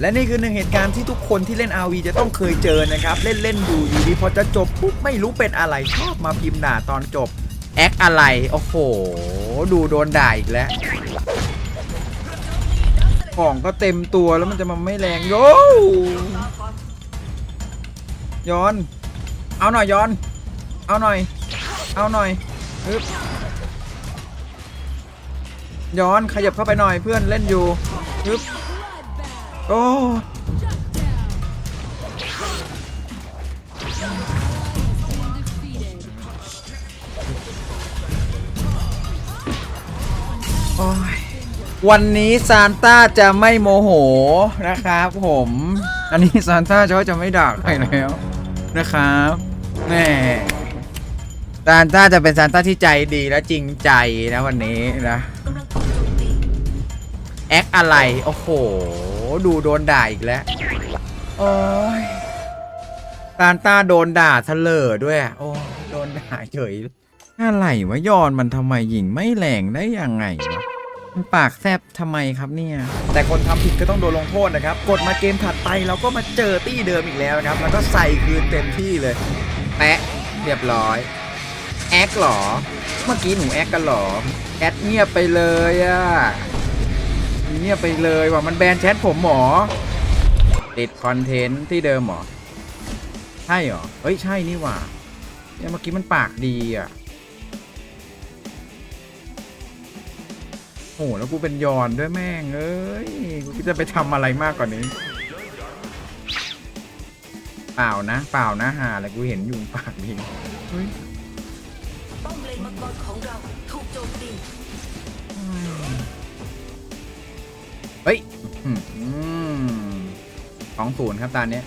และนี่คือหนึ่งเหตุการณ์ที่ทุกคนที่เล่น RV จะต้องเคยเจอนะครับ เล่นเล่นๆอยู่อยู่ดีพอจะจบปุ๊บไม่รู้เป็นอะไรชอบมาพิมพ์ด่าตอนจบแอคอะไร โอ้โห ดูโดนด่าอีกแล้วของก็เต็มตัวแล้วมันจะมาไม่แรงโยย้อน เอาหน่อยย้อน เอาหน่อย เอาหน่อยฮึบย้อนขยับเข้าไปหน่อยเพื่อนเล่นอยู่ฮึบ โอ้โอวันนี้ซานต้าจะไม่โมโหนะครับผม อันนี้ซานต้าจะจะไม่ด่าใครแล้วนะครับแน่ซานต้าจะเป็นซานต้าที่ใจดีและจริงใจนะวันนี้นะ แอคอะไร โอ้โห ดูโดนด่าอีกแล้วโอ้ยซานต้าโดนด่าเถลอด้วยโอ้โดนด่าเฉยอะไรวะยอนมันทำไมยิงไม่แรงได้ยังไงวะมันปากแซบทำไมครับเนี่ย แต่คนทำผิดก็ต้องโดนลงโทษนะครับ กดมาเกมถัดไปเราก็มาเจอตี้เดิมอีกแล้วนะครับ แล้วก็ใส่คืนเต็มที่เลย แปะเรียบร้อย แอคเหรอ เมื่อกี้หนูแอคกันหรอ แอดเงียบไปเลยอะ เงียบไปเลยว่ะมันแบนแชทผมหมอ ติดคอนเทนต์ที่เดิมหรอใช่เหรอเฮ้ย ใช่นี่หว่าเนี่ยเมื่อกี้มันปากดีอะโอ้แล้วกูเป็นยอนด้วยแม่ง เอ้ย กูจะไปทำอะไรมากกว่านี้ เปล่านะ เปล่านะหาอะไรกูเห็นอยู่ปากดีเฮ้ยป้อมเลนมังกรของเราถูกโจมตี เฮ้ยสองศูนย์ครับตอนนี้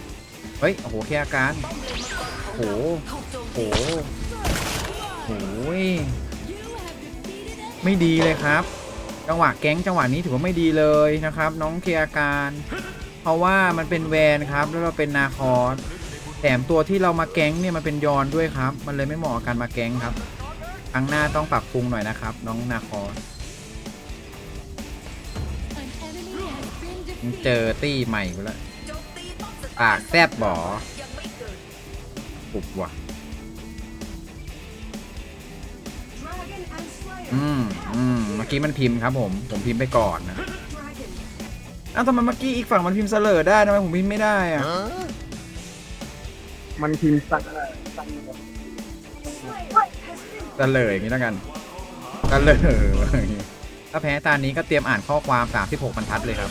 เฮ้ย โอ้โห แค่อาการป้อมเลนมังกรของโอ้โหเรโอ้โห โอ้โหยไม่ดีเลยครับ จังหวะแก๊งจังหวะนี้ถือว่าไม่ดีเลยนะครับ น้องเคอาการ เพราะว่ามันเป็นแวนครับ แล้วเราเป็นนาคอสแถมตัวที่เรามาแก๊งเนี่ยมันเป็นยอนด้วยครับ มันเลยไม่เหมาะกับการมาแก๊งครับครั้งหน้าต้องปรับปรุงหน่อยนะครับ น้องนาคอส เจอตี้ใหม่ไปแล้วโจมตีป้อมสปากแซบบ่อยังไม่เกิดปุบว่ะ อืมอืมเมื่อกี้มันพิมพ์ครับผม ผมพิมพ์ไปก่อนนะอ้าวทำไมเมื่อกี้อีกฝั่งมันพิมพ์เสลอได้ทำไมผมพิมพ์ไม่ได้อะมันพิมพ์สั่งสั่งเสลออย่างนี้แล้วกันเสลออย่างงี้ถ้าแพ้ตานี้ก็เตรียมอ่านข้อความ 36บรรทัดเลยครับ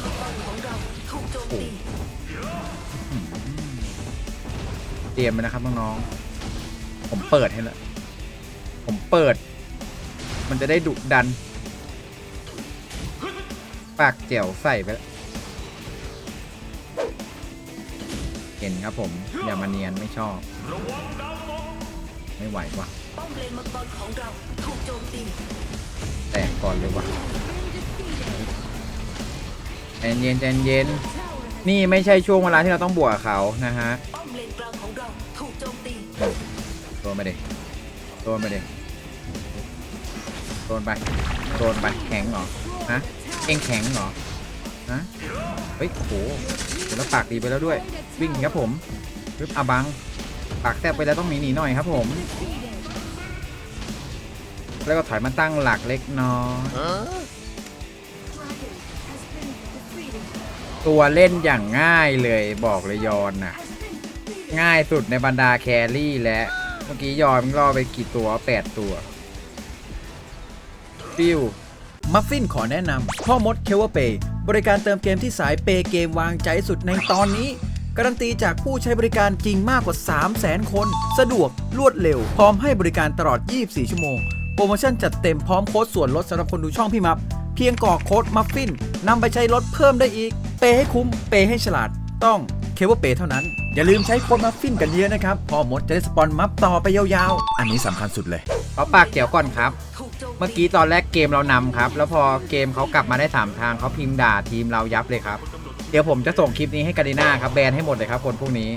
เตรียมไปนะครับน้องๆ ผมเปิดให้แล้ว ผมเปิด มันจะได้ดุดัน ปากเจียวใส่ไปแล้วเห็นครับผม อย่ามาเนียนไม่ชอบ ไม่ไหวว่ะป้อมเลนมังกรของเราถูกโจมตีแตกก่อนเลยว่ะใจเย็นใจเย็นนี่ไม่ใช่ช่วงเวลาที่เราต้องบวกเขานะฮะ ป้อมเลนกลางของเราถูกโจมตีโดนไปดิโดนไปดิโดนไปโดนไปแข็งเหรอฮะเอ็งแข็งเหรอฮะเฮ้ยโอ้โหเดี๋ยวแล้วปากดีไปแล้วด้วย วิ่งหนีครับผมรึบอาบังปากแทบไปแล้วต้องหนีหนีหน่อยครับผม แล้วก็ถอยมาตั้งหลักเล็กน้อยตัวเล่นอย่างง่ายเลยบอกเลยยอนน่ะ ง่ายสุดในบรรดาแครี่และ เมื่อกี้ยอนมันล่อไปกี่ตัว8ตัวฟิวมัฟฟินขอแนะนำพ่อมดเคเวเปย์บริการเติมเกมที่สายเปย์เกมวางใจสุดในตอนนี้ การันตีจากผู้ใช้บริการจริงมากกว่า 3 0 0 0 0 0 คน สะดวกรวดเร็ว พร้อมให้บริการตลอด 24 ชั่วโมง โปรโมชั่นจัดเต็มพร้อมโค้ดส่วนลดสำหรับคนดูช่องพี่มัฟเพียงกรอกโค้ดมัฟฟินนำไปใช้ลดเพิ่มได้อีก เปย์ให้คุ้ม เปย์ให้ฉลาด ต้องเคเวเปย์เท่านั้น อย่าลืมใช้โค้ดมัฟฟินกันเยอะนะครับพอมดจะได้สปอนมัฟต่อไปยาวๆ อันนี้สำคัญสุดเลยขอปากเกี่ยวก่อนครับ เมื่อกี้ตอนแรกเกมเรานำครับ แล้วพอเกมเขากลับมาได้สามทางเขาพิมพ์ด่าทีมเรายับเลยครับ เดี๋ยวผมจะส่งคลิปนี้ให้กาดิน่าครับแบนให้หมดเลยครับคนพวกนี้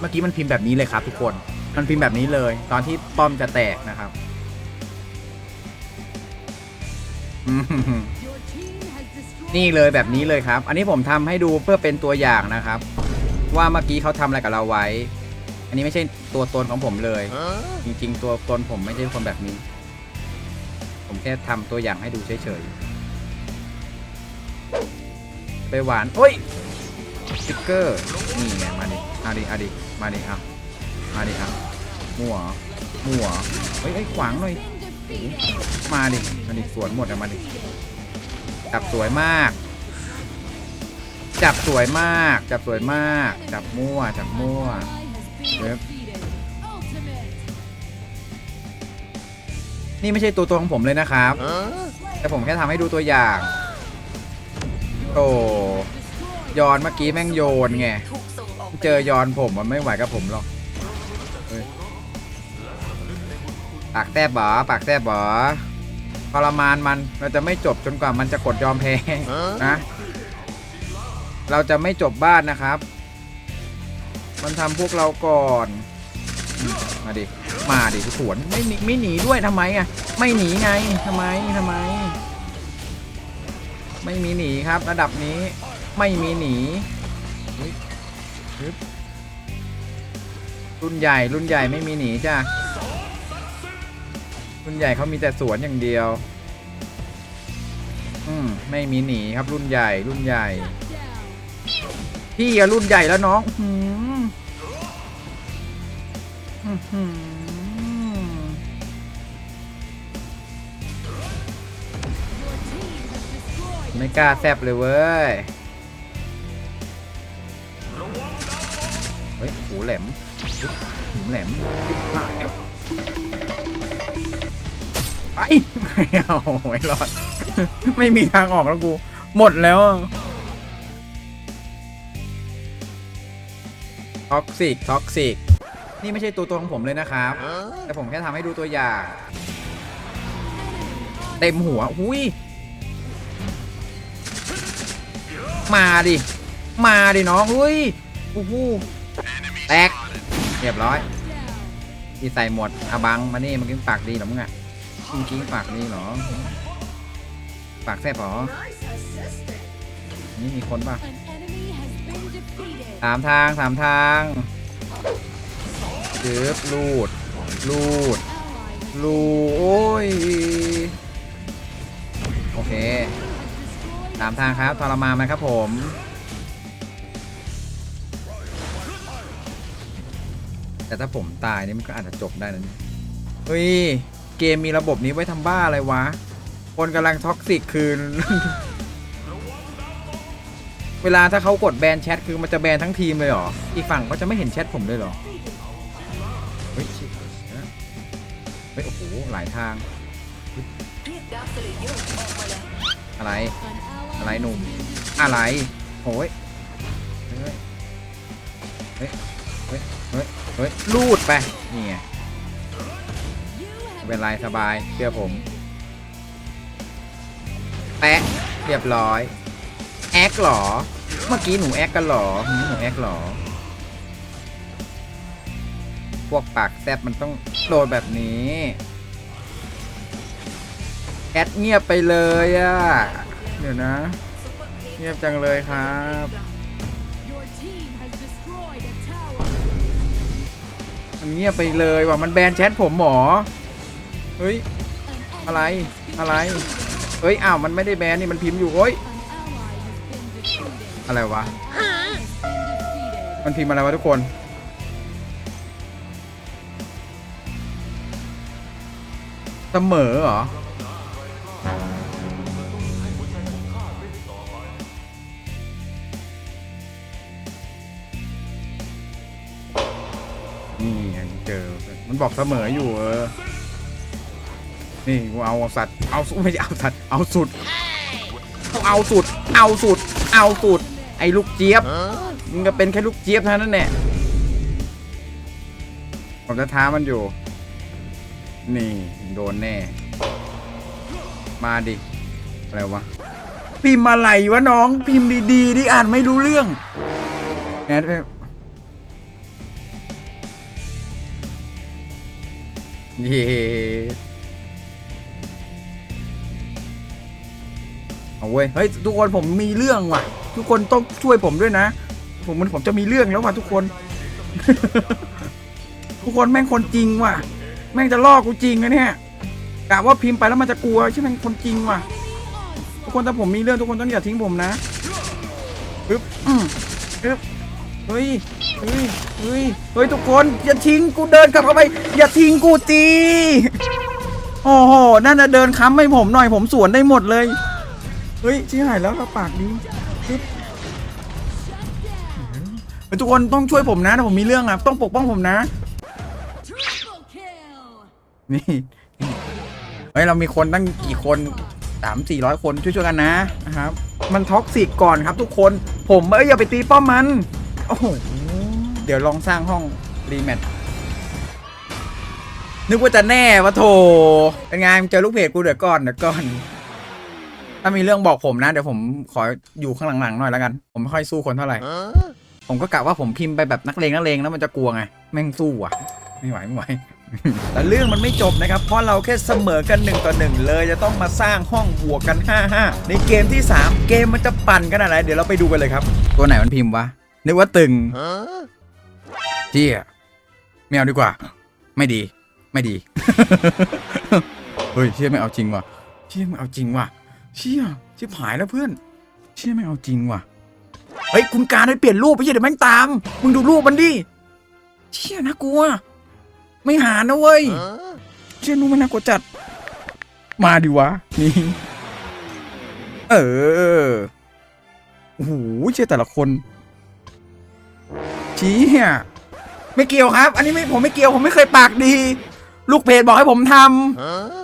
เมื่อกี้มันพิมพ์แบบนี้เลยครับ ทุกคน มันพิมพ์แบบนี้เลย ตอนที่ป้อมจะแตกนะครับอืม นี่เลยแบบนี้เลยครับ อันนี้ผมทำให้ดูเพื่อเป็นตัวอย่างนะครับ ว่าเมื่อกี้เขาทำอะไรกับเราไว้ อันนี้ไม่ใช่ตัวตนของผมเลย จริง ๆ ตัวตนผมไม่ใช่คนแบบนี้ ผมแค่ทำตัวอย่างให้ดูเฉยๆไปหวานโอ้ยสติ๊กเกอร์นี่ไงมาดิเอาดิเอาดิมาดิเอามาดิเอามั่วมั่วเฮ้ยเฮ้ยขวางหน่อยมาดิมาดิสวนหมดอะมาดิ จับสวยมาก จับสวยมาก จับสวยมาก จับมั่ว จับมั่ว Yep. นี่ไม่ใช่ตัวตนของผมเลยนะครับ แต่ผมแค่ทำให้ดูตัวอย่าง โอ้ยอนเมื่อกี้แม่งโยนไง เจอยอนผมมันไม่ไหวกับผมหรอกปากแซบบ่ปากแซบบ่ ทรมานมันเราจะไม่จบจนกว่ามันจะกดยอมแพ้นะ เราจะไม่จบบ้านนะครับ มันทำพวกเราก่อนอืมมาดิ มาดิสวนไม่หนีไม่หนีด้วยทำไมอะ ไม่หนีไงทำไมทำไม ไม่มีหนีครับ ระดับนี้ไม่มีหนีรุ่นใหญ่รุ่นใหญ่ไม่มีหนีจ้ะ รุ่นใหญ่เขามีแต่สวนอย่างเดียว อืมไม่มีหนีครับรุ่นใหญ่รุ่นใหญ่ พี่อะรุ่นใหญ่แล้วน้องอื้อหืออื้อหือไม่กล้าแซบเลยเว้ย เฮ้ยหูแหลมหูแหลมหาย ไปไม่เอาไม่รอด ไม่มีทางออกแล้วกู หมดแล้วท็อกซิกท็อกซิกนี่ไม่ใช่ตัวตนของผมเลยนะครับ แต่ผมแค่ทำให้ดูตัวอย่าง เต็มหัวหุยมาดิ มาดิน้องอุ้ยโอ้โหแตก เรียบร้อยที่ใส่หมดอาบังมานี่มันกินปากดีหรอมึงอะ มึงกินปากดีเหรอ ปากแซ่บเหรอ นี่มีคนป่ะสามทางสามทางจืบลูด ลูด ลูด โอ้ย โอเคสามทางครับทรมานไหมครับผมแต่ถ้าผมตายนี่มันก็อาจจะจบได้นะเนี่ยเฮ้ย เกมมีระบบนี้ไว้ทำบ้าอะไรวะ คนกำลังท็อกซิกคืน เวลาถ้าเขากดแบนแชทคือมันจะแบนทั้งทีมเลยเหรอ อีกฝั่งก็จะไม่เห็นแชทผมเลยเหรอ เฮ้ยเฮ้ยโอ้โห หลายทาง อะไร อะไรหนุ่ม อะไรโอ้ยเฮ้ย เฮ้ย เฮ้ย เฮ้ย ลูดไปนี่ไง เป็นไรสบายเชื่อผมแปะเรียบร้อยแอคหรอ เมื่อกี้หนูแอคกันหรอหนูแอคหรอ พวกปากแซบมันต้องโดนแบบนี้แอดเงียบไปเลยอะเดี๋ยวนะ เงียบจังเลยครับมันเงียบไปเลยว่ะมันแบนแชทผมหมอ เฮ้ย อะไร อะไร เฮ้ย อ้าว มันไม่ได้แบนนี่ มันพิมพ์อยู่โอ้ย อะไรวะ มันพิมพ์อะไรวะทุกคน เสมอเหรอ นี่ไงเจอ มันบอกเสมออยู่เออ นี่กูเอาสัตว์เอาสุดไม่ใช่เอาสัตว์เอาสุด เอาสุด เอาสุด เอาสุด ไอ้ลูกเจี๊ยบมึงก็เป็นแค่ลูกเจี๊ยบเท่านั้นแหละผมจะท้ามันอยู่ นี่โดนแน่ มาดิอะไรวะพิมพ์อะไรวะน้องพิมพ์ดีๆดิอ่านไม่รู้เรื่องแอดเย้ เอาเว้ยเฮ้ยทุกคนผมมีเรื่องว่ะ ทุกคนต้องช่วยผมด้วยนะ ผมมันผมจะมีเรื่องแล้วว่ะทุกคน ทุกคนแม่งคนจริงว่ะ แม่งจะล่อกูจริงนะเนี่ยกะว่าพิมพ์ไปแล้วมันจะกลัวใช่ไหมคนจริงว่ะ ทุกคนถ้าผมมีเรื่องทุกคนต้องอย่าทิ้งผมนะปึ๊บอืมปึ๊บเฮ้ยเฮ้ยเฮ้ยเฮ้ยทุกคนอย่าทิ้งกูเดินกลับเข้าไป อย่าทิ้งกูจีโอ้โหนั่นน่ะเดินค้ำให้ผมหน่อยผมสวนได้หมดเลย เฮ้ยชี้หายแล้วเราปากดีปึ๊บเฮ้ยทุกคนต้องช่วยผมนะถ้าผมมีเรื่องอะต้องปกป้องผมนะ นี่เฮ้ยเรามีคนตั้งกี่คนสามสี่ร้อยคนช่วยๆกันนะนะครับ มันท็อกซิกก่อนครับทุกคน ผมเอ้ยอย่าไปตีป้อมมัน โอ้โห เดี๋ยวลองสร้างห้องรีแมทนึกว่าจะแน่วะโถเป็นไงเจอลูกเพจกูเดี๋ยวก่อนเดี๋ยวก่อน ถ้ามีเรื่องบอกผมนะ เดี๋ยวผมขออยู่ข้างหลังๆหน่อยแล้วกัน ผมไม่ค่อยสู้คนเท่าไหร่ ผมก็กะว่าผมพิมพ์ไปแบบนักเลงนักเลงแล้วมันจะกลัวไง แม่งสู้อะ ไม่ไหวไม่ไหวแต่เรื่องมันไม่จบนะครับ เพราะเราแค่เสมอกันหนึ่งต่อหนึ่งเลยจะต้องมาสร้างห้องบวกกัน5-5ในเกมที่ 3 เกมมันจะปั่นขนาดไหนเดี๋ยวเราไปดูกันเลยครับ ตัวไหนมันพิมพ์วะนึกว่าตึงเจี้ยไม่เอาดีกว่า ไม่ดี ไม่ดี เฮ้ยเชี่ยไม่เอาจริงว่ะเชี่ยไม่เอาจริงว่ะ เชี่ยชิบหายแล้วเพื่อน เชี่ยไม่เอาจริงว่ะ เฮ้ย คุณการให้เปลี่ยนรูปไปเชี่ยเดี๋ยวแม่งตาม มึงดูรูปมันดิ เชี่ยน่ากลัว ไม่หานะเว้ย เชี่ยนู้นมันน่ากลัวจัด มาดิวะ นี่ เออ โอ้โห เชี่ยแต่ละคนชี้อะไม่เกี่ยวครับ อันนี้ไม่ผมไม่เกี่ยว ผมไม่เคยปากดี ลูกเพจบอกให้ผมทำทีมตรงข้าม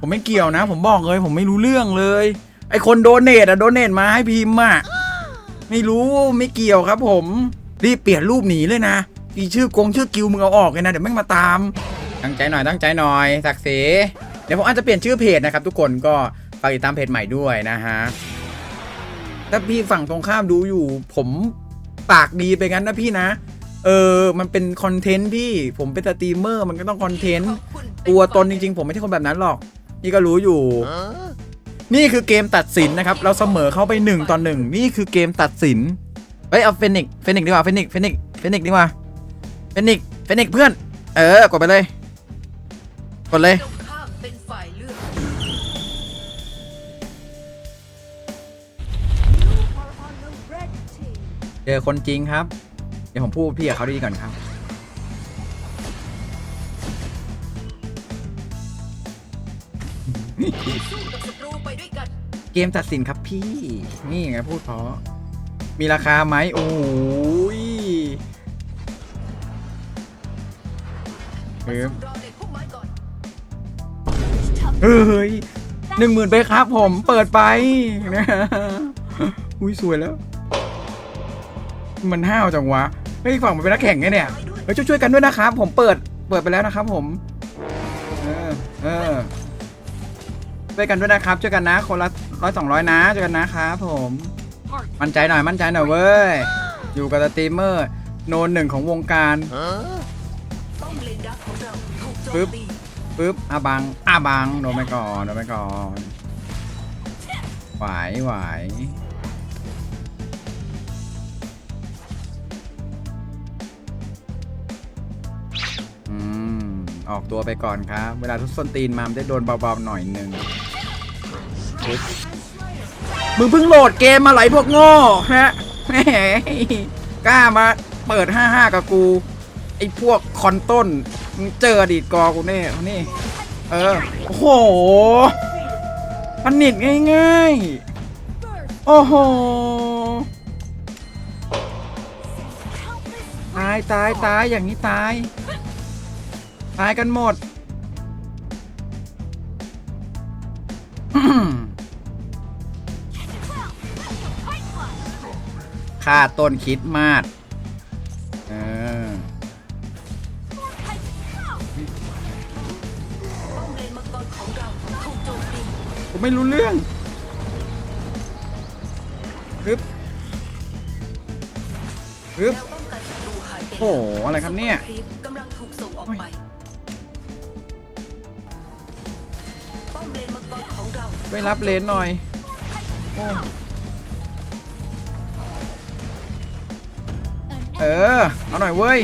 ผมไม่เกี่ยวนะ ผมบอกเลย ผมไม่รู้เรื่องเลย ไอคนโดเนทอะโดเนทมาให้พิมพ์อะไม่รู้ไม่เกี่ยวครับ ผมรีบเปลี่ยนรูปหนีเลยนะอีชื่อกงชื่อกิวมึงเอาออกเลยนะเดี๋ยวแม่งมาตาม ตั้งใจหน่อยตั้งใจหน่อยศักดิ์ศรีเดี๋ยวผมอาจจะเปลี่ยนชื่อเพจนะครับ ทุกคนก็ฝากติดตามเพจใหม่ด้วยนะฮะถ้าพี่ฝั่งตรงข้ามดูอยู่ ผมปากดีไปงั้นนะพี่นะ เออ มันเป็นคอนเทนต์พี่ ผมเป็นสตรีมเมอร์ มันก็ต้องคอนเทนต์ขอบคุณเป็ตัวตนจริงๆ ผมไม่ใช่คนแบบนั้นหรอก นี่ก็รู้อยู่ นี่คือเกมตัดสินนะครับ เราเสมอเข้าไปหนึ่งต่อหนึ่งนี่คือเกมตัดสินเฮ้ยเอาเฟนิกเฟนิกดีกว่าเฟนิกเฟนิกเฟนิกดีกว่าเฟนิกเฟนิกเพื่อน เออกดไปเลย กดเลยเจอคนจริงครับ เดี๋ยวผมพูดพี่กับเขาดีก่อนครับ สู้กับศัตรูไปด้วยกัน เกมตัดสินครับพี่ นี่ไงพูดเพราะ มีราคาไหมโอ้ยเออสู้รอเด็กพวกไม้ก่อน เฮ้ยหนึ่งหมื่นไปครับผมเปิดไปนะอุ้ยสวยแล้ว มันห้าวจังวะเฮ้ยฝั่งมันเป็นนักแข่งไงเนี่ยเฮ้ยช่วยๆกันด้วยนะครับผมเปิดเปิดไปแล้วนะครับผม เออเออ ช่วยกันด้วยนะครับช่วยกันนะคนละร้อยสองร้อยนะช่วยกันนะครับผมมั่นใจหน่อยมั่นใจหน่อยเว้ยอยู่กับสตรีมเมอร์โนนหนึ่งของวงการปึ๊บปึ๊บอาบังอาบังโดนไปก่อนโดนไปก่อนไหวไหว ออกตัวไปก่อนครับ เวลาทุกส้นตีนมามได้โดนเบาๆหน่อยหนึ่งมึงเพิ่งโหลดเกมมาไหลพวกโง่ฮะแหมกล้ามาเปิด 55 กับกู ไอ้พวกคอนต้นมึงเจออดีตกอกูแน่นี่ เออ โอ้โหผนิตง่ายๆ โอ้โห ตายตายตายอย่างนี้ตาย ตายกันหมด ค่าต้นคิดมาดเออป้อมเลนมังกผมไม่รู้เรื่องฮึบฮึบโอ้โห อะไรครับเนี่ยกำลังถูกส่งออกไป ไปรับเลนหน่อยโอ้เออ เอาหน่อยเว้ย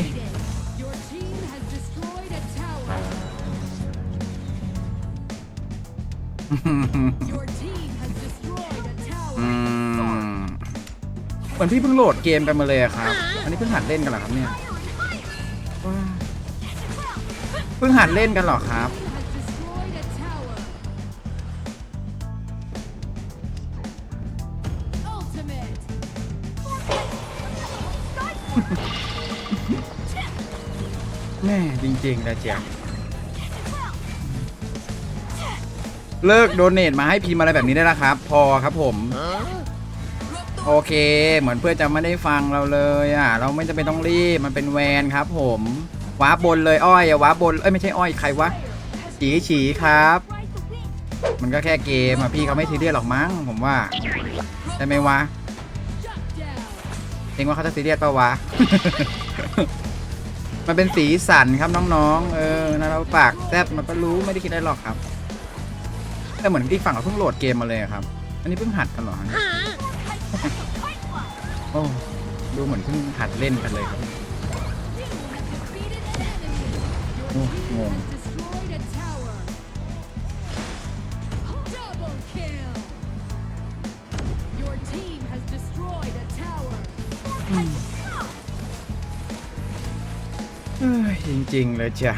Your team has destroyed a tower. Your team has destroyed a อื tower. มเหมือนพี่เพิ่งโหลดเกมไปมาเลยอะครับ อันนี้เพิ่งหัดเล่นกันเหรอครับเนี่ยว้าเพิ่งหัดเล่นกันเหรอครับ จริงๆนะเจียเลิกโดเนทมาให้พิมพ์อะไรแบบนี้ได้แล้วครับ พอครับผม โอเค เหมือนเพื่อนจะไม่ได้ฟังเราเลยอะ เราไม่จำเป็นต้องรีบ มันเป็นแวนครับ ผมว้าบนเลยอ้อยอะว้าบน เอ้ยไม่ใช่อ้อยใครวะฉีฉีครับ มันก็แค่เกมอะพี่เขาไม่ซีเรียสหรอกมั้งผมว่าใช่ไหมวะ Shut down. เองว่าเขาจะซีเรียสปะวะ มันเป็นสีสันครับน้องๆ เออนะเราปากแซบมันก็รู้ไม่ได้คิดอะไรหรอกครับ แต่เหมือนที่ฝั่งเราเพิ่งโหลดเกมมาเลยอะครับ อันนี้เพิ่งหัดกันเหรอฮะโอ้ดูเหมือนเพิ่งหัดเล่นกันเลยครับ Defeated an enemy. Your ริง ๆ เลยจ้ะ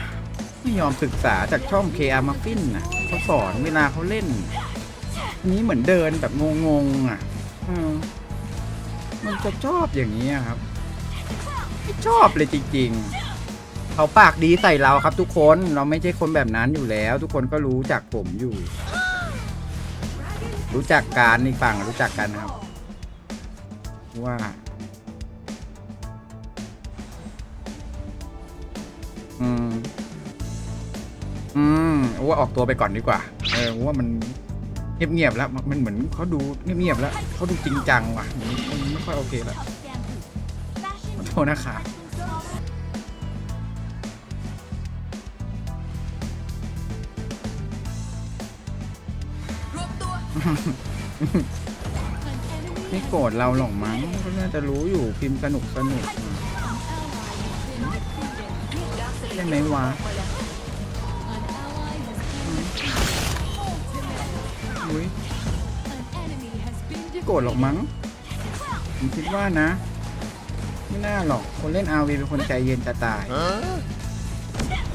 ไม่ยอมศึกษาจากช่อง KR Muffin น่ะเขาสอนเวลาเขาเล่น อันนี้เหมือนเดินแบบงงๆอะมันจะชอบอย่างนี้ครับไม่ชอบเลยจริง ๆ เขาปากดีใส่เราครับ ทุกคนเราไม่ใช่คนแบบนั้นอยู่แล้ว ทุกคนก็รู้จักผมอยู่ รู้จักการนี่ฝั่งรู้จักกันครับ ว่า ว่าออกตัวไปก่อนดีกว่า เออว่ามันเงียบๆแล้ว มันเหมือนเขาดูเงียบๆแล้วเขาดูจริงจังว่ะมันไม่ค่อยโอเคแล้วขอโทษนะคะไม่โกรธเราหรอกมั้งก็น่าจะรู้อยู่พิมพ์สนุกสนุกเซเลใช่ไหมวะ อุ้ย An enemy has been ไม่โกรธหรอกมั้ง ผมคิดว่านะ ไม่น่าหรอก คนเล่น RV เป็นคนใจเย็นจะตาย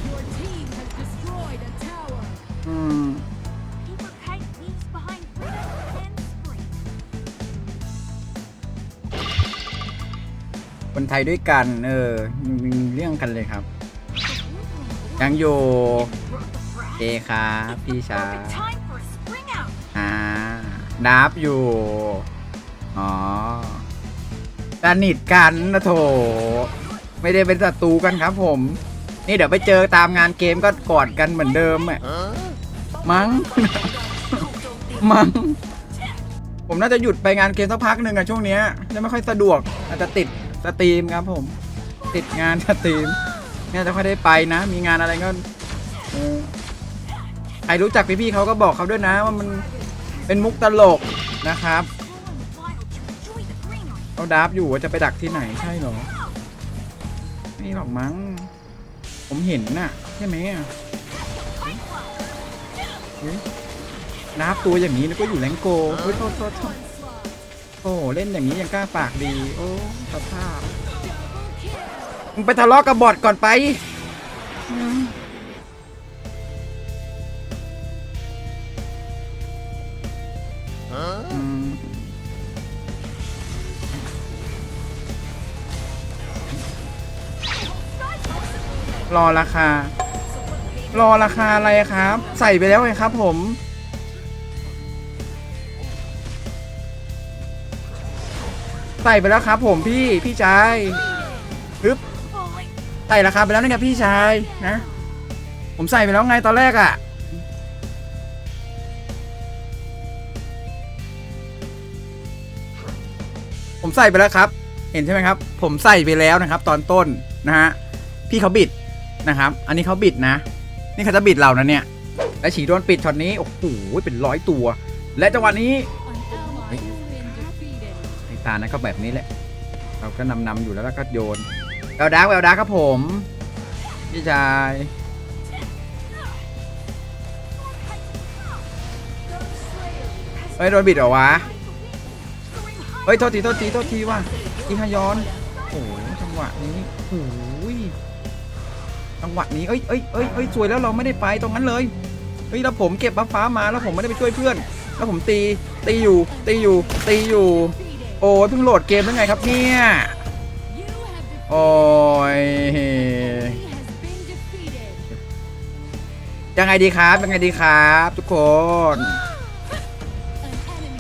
Your team has destroyed a tower. อืม Paper kite leaves behind rhythm and spring. คนไทยด้วยกัน เออ มีเรื่องกันเลยครับ ยังอยู่เอครับพี่ชาย ดับอยู่ อ๋อสนิทกันนะโถ ไม่ได้เป็นศัตรูกันครับผม นี่เดี๋ยวไปเจอตามงานเกมก็กอดกันเหมือนเดิมอะมั้ง มั้ง ผมน่าจะหยุดไปงานเกมสักพักหนึ่งอะช่วงเนี้ยจะไม่ค่อยสะดวก อาจจะติดสตรีมครับผม ติดงานสตรีม เนี่ยจะค่อยได้ไปนะ มีงานอะไรก็เออใครรู้จักพี่ๆเขาก็บอกเขาด้วยนะว่ามัน เป็นมุกตลกนะครับเขาดับอยู่ว่าจะไปดักที่ไหนใช่เหรอ ไม่หรอกมั้ง ผมเห็นน่ะ ใช่ไหมอะดับตัวอย่างนี้แล้วก็อยู่แรงโกเฮ้ยโทษโทษโทษโอ้เล่นอย่างนี้ยังกล้าปากดี โอ้สภาพมึงไปทะเลาะกับบอทก่อนไป รอราคา รอราคาอะไรครับ ใส่ไปแล้วไงครับผม ใส่ไปแล้วครับ ผมพี่พี่ชายฮึบใส่ราคาไปแล้วนะครับพี่ชายนะ ผมใส่ไปแล้วไงตอนแรกอะ่ะผมใส่ไปแล้วครับ เห็นใช่ไหมครับ ผมใส่ไปแล้วนะครับ ตอนต้นนะฮะ พี่เขาบิด นะครับ อันนี้เขาบิดนะ นี่เขาจะบิดเรานะเนี่ย และฉีโดนปิดช็อตนี้ โอ้โห เป็นร้อยตัว และจังหวะนี้ไอ้ตานะก็แบบนี้แหละ เราก็นำนำอยู่แล้วแล้วก็โยนแววดาร์กแววดาร์กครับผม พี่ชายเฮ้ยโดนบิดเหรอวะ เฮ้ย โทษที โทษที โทษทีว่ะอีฮายอน โอ้โหจังหวะนี้โอ้ย จังหวะนี้เอ้ยเอ้ยเอ้ยเอ้ยสวยแล้วเราไม่ได้ไปตรงนั้นเลยเฮ้ยแล้วผมเก็บบัฟฟ้ามาแล้วผมไม่ได้ไปช่วยเพื่อน แล้วผมตีตีอยู่ตีอยู่ตีอยู่ โอ้ยเพิ่งโหลดเกมได้ไงครับเนี่ยโอ้ยยังไงดีครับยังไงดีครับ ทุกคน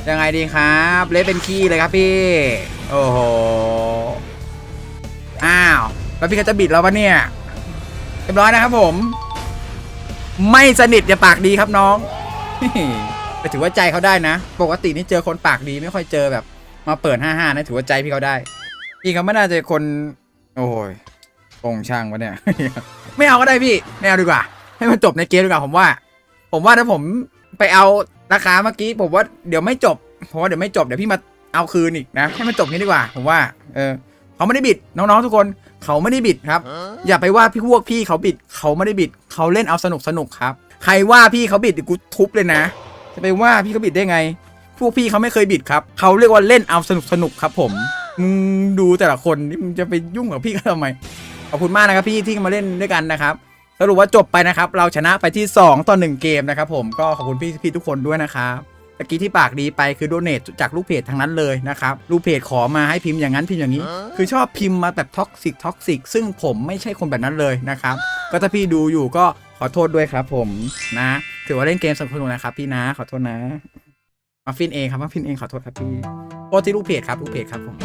ยังไงดีครับเละเป็นขี้เลยครับพี่โอ้โหอ้าวแล้วพี่ก็จะบิดเราปะเนี่ย เรียบร้อยนะครับผม ไม่สนิทอย่าปากดีครับน้องไปถือว่าใจเขาได้นะ ปกตินี่เจอคนปากดีไม่ค่อยเจอแบบ มาเปิดห้าห้านะถือว่าใจพี่เขาได้พี่เขาไม่น่าจะคน โอ้ยโกงช่างวะเนี่ย ไม่เอาก็ได้พี่ไม่เอาดีกว่า ให้มันจบในเกมดีกว่าผมว่า ผมว่าถ้าผมไปเอาราคาเมื่อกี้ ผมว่าเดี๋ยวไม่จบผมว่าเดี๋ยวไม่จบเดี๋ยวพี่มาเอาคืนอีกนะให้มันจบนี้ดีกว่า ผมว่า เออเขาไม่ได้บิดน้องๆทุกคน เขาไม่ได้บิดครับ อย่าไปว่าพี่พวกพี่เขาบิด เขาไม่ได้บิด เขาเล่นเอาสนุกสนุกครับ ใครว่าพี่เขาบิดเดี๋ยวกูทุบเลยนะ จะไปว่าพี่เขาบิดได้ไง พวกพี่เขาไม่เคยบิดครับ เขาเรียกว่าเล่นเอาสนุกสนุกครับ ผมมึงดูแต่ละคนนี่มึงจะไปยุ่งกับพี่เขาทำไมขอบคุณมากนะครับพี่ที่มาเล่นด้วยกันนะครับสรุปว่าจบไปนะครับ เราชนะไปที่ 2 ต่อ 1 เกมนะครับผมก็ขอบคุณพี่พี่ทุกคนด้วยนะครับ ตะกี้ที่ปากดีไปคือโดเนทจากลูกเพจทั้งนั้นเลยนะครับลูกเพจขอมาให้พิมพ์อย่างนั้นพิมพ์อย่างนี้ คือชอบพิมพ์มาแบบท็อกซิกท็อกซิกซึ่งผมไม่ใช่คนแบบนั้นเลยนะครับก็ถ้าพี่ดูอยู่ก็ขอโทษด้วยครับผมนะ ถือว่าเล่นเกมสนุกๆนะครับพี่นะขอโทษนะมาฟินเองครับมาฟินเองขอโทษครับพี่โทษที่ลูกเพจครับลูกเพจครับผม